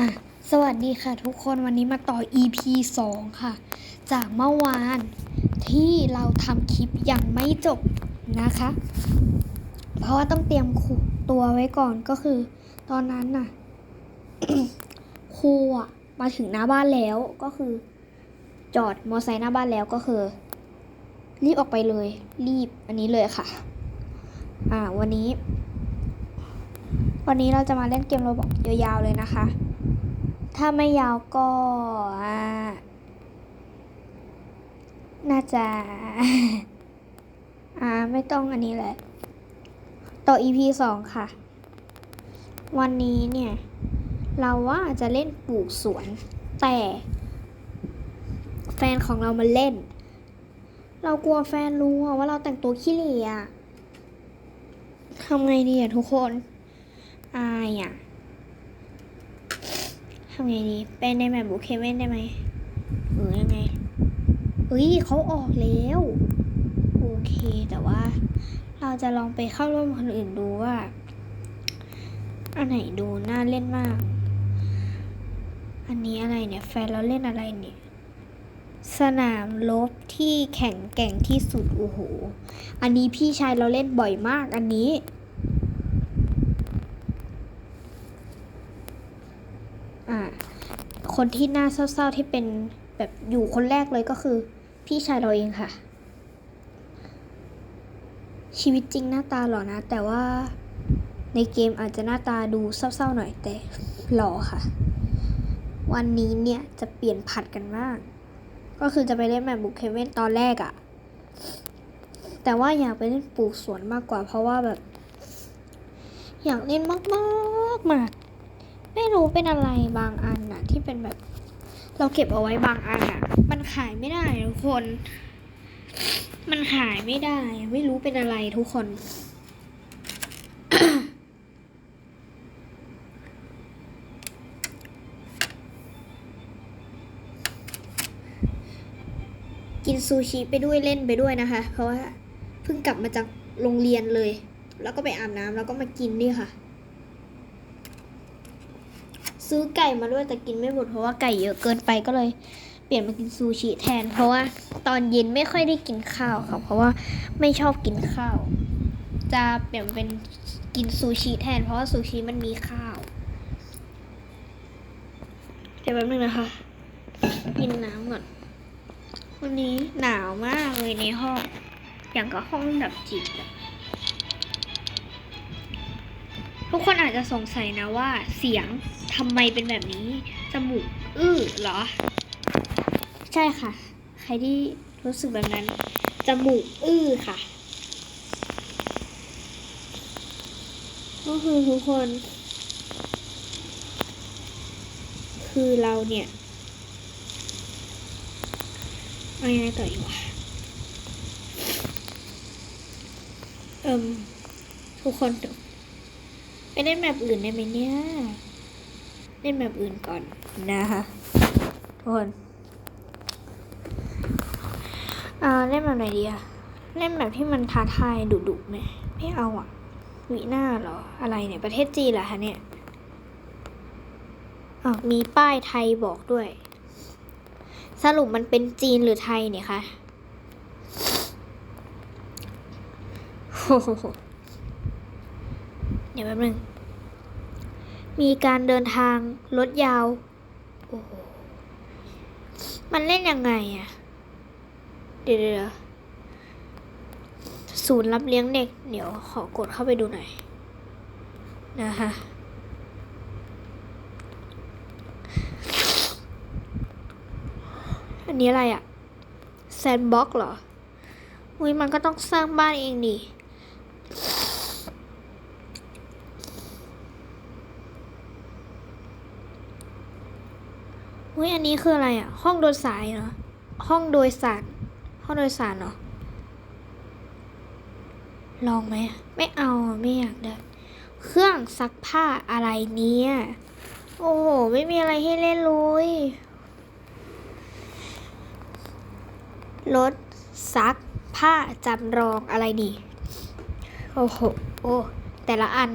อะสวัสดีค่ะทุกคนวันนี้มาต่อ EP 2 ค่ะ จากเมื่อวานที่เราทำคลิปยังไม่จบนะคะ เพราะว่าต้องเตรียมคุตัวไว้ก่อนก็คือ ตอนนั้นน่ะครูอะมาถึงหน้าบ้านแล้วก็คือ จอดมอไซค์หน้าบ้านแล้วก็คือ รีบออกไปเลย รีบอันนี้เลยค่ะ อ่าวันนี้ วันนี้เราจะมาเล่นเกมโรบอกยาวๆเลยนะคะ ถ้าไม่ยาวก็น่าจะอ่าไม่ต้องอันนี้แหละ ต่อ EP สองค่ะ วันนี้เนี่ย เราว่าจะเล่นปลูกสวน แต่ แฟนของเรามาเล่น เรากลัวแฟนรู้ว่าเราแต่งตัวขี้เหร่อะทำไงดีอะทุกคน อายอะำไงดี เป็นในแบบบุคเคเว่นได้ไหมหรือยังไงเฮ้ยเขาออกแล้ว โอเคแต่ว่า เราจะลองไปเข้าร่วมคนอื่นดูว่า อันไหนดูน่าเล่นมาก อันนี้อะไรเนี่ยแฟนเราเล่นอะไรเนี่ยสนามรบที่แข็งแกร่งที่สุดโอ้โห อันนี้พี่ชายเราเล่นบ่อยมากอันนี้ อ่า คนที่น่าเศร้าๆที่เป็นแบบอยู่คนแรกเลยก็คือ พี่ชายเราเองค่ะ ชีวิตจริงหน้าตาหล่อนะ แต่ว่าในเกมอาจจะหน้าตาดูเศร้าๆหน่อยแต่หล่อค่ะ วันนี้เนี่ยจะเปลี่ยนผัดกันมาก ก็คือจะไปเล่นแบบบุคเคเว่นตอนแรกอะแต่ว่าอยากไปเล่นปลูกสวนมากกว่า เพราะว่าแบบ อยากเล่นมากๆมากไม่รู้เป็นอะไรบางอันนะ ที่เป็นแบบ เราเก็บเอาไว้บางอันอะมันขายไม่ได้ทุกคน มันขายไม่ได้ ไม่รู้เป็นอะไรทุกคนกินซูชิไปด้วยเล่นไปด้วยนะคะ เพราะว่าเพิ่งกลับมาจากโรงเรียนเลย แล้วก็ไปอาบน้ำแล้วก็มากินนี่ค่ะ ซื้อไก่มาด้วยแต่กินไม่หมดเพราะว่าไก่เยอะเกินไปก็เลย เปลี่ยนมากินซูชิแทน เพราะว่าตอนเย็นไม่ค่อยได้กินข้าวค่ะเพราะว่าไม่ชอบกินข้าว จะเปลี่ยนเป็นกินซูชิแทน เพราะว่าซูชิมันมีข้าวเดี๋ยวแป๊บนึงนะคะ กินน้ำก่อนวันนี้หนาวมากเลยในห้อง อย่างกับห้องดับจิตอะ กคนอาจจะสงสัยนะว่า เสียงทำไมเป็นแบบนี้ จมูกอื้อเหรอ ใช่ค่ะ ใครที่รู้สึกแบบนั้น จมูกอื้อค่ะ ก็คือทุกคน คือเราเนี่ยเอายังไงต่ออีกวะเอิมทุกคน ไปเล่นแบบอื่นได้ไหมเนี่ย เล่นแบบอื่นก่อนนะคะทุกคนอ่าเล่นแบบไหนดีอะเล่นแบบที่มันท้าทายดุดุๆไหมไม่เอาอะวิหน้าเหรอ อะไรเนี่ยประเทศจีนเหรอคะเนี่ยอ่าวมีป้ายไทยบอกด้วย สรุปมันเป็นจีนหรือไทยเนี่ยคะ โอ้โห เดี๋ยวแป๊บนึง มีการเดินทางรถยาว โอ้โห มันเล่นยังไงอะเดี๋ยวเดี๋ยวศูนย์รับเลี้ยงเด็ก เดี๋ยวขอกดเข้าไปดูหน่อย นะคะอันนี้อะไรอะแซนบ็อกเหรอ อุ้ยมันก็ต้องสร้างบ้านเองดิ อุ้ยอันนี้คืออะไรอะ ห้องโดยสารเหรอ ห้องโดยสาร ห้องโดยสารเหรอลองไหม ไม่เอาไม่อยากได้ เครื่องซักผ้าอะไรเนี่ย โอ้โห ไม่มีอะไรให้เล่นเลยรถซักผ้าจำลองอะไรดี โอ้โห โอ้ แต่ละอัน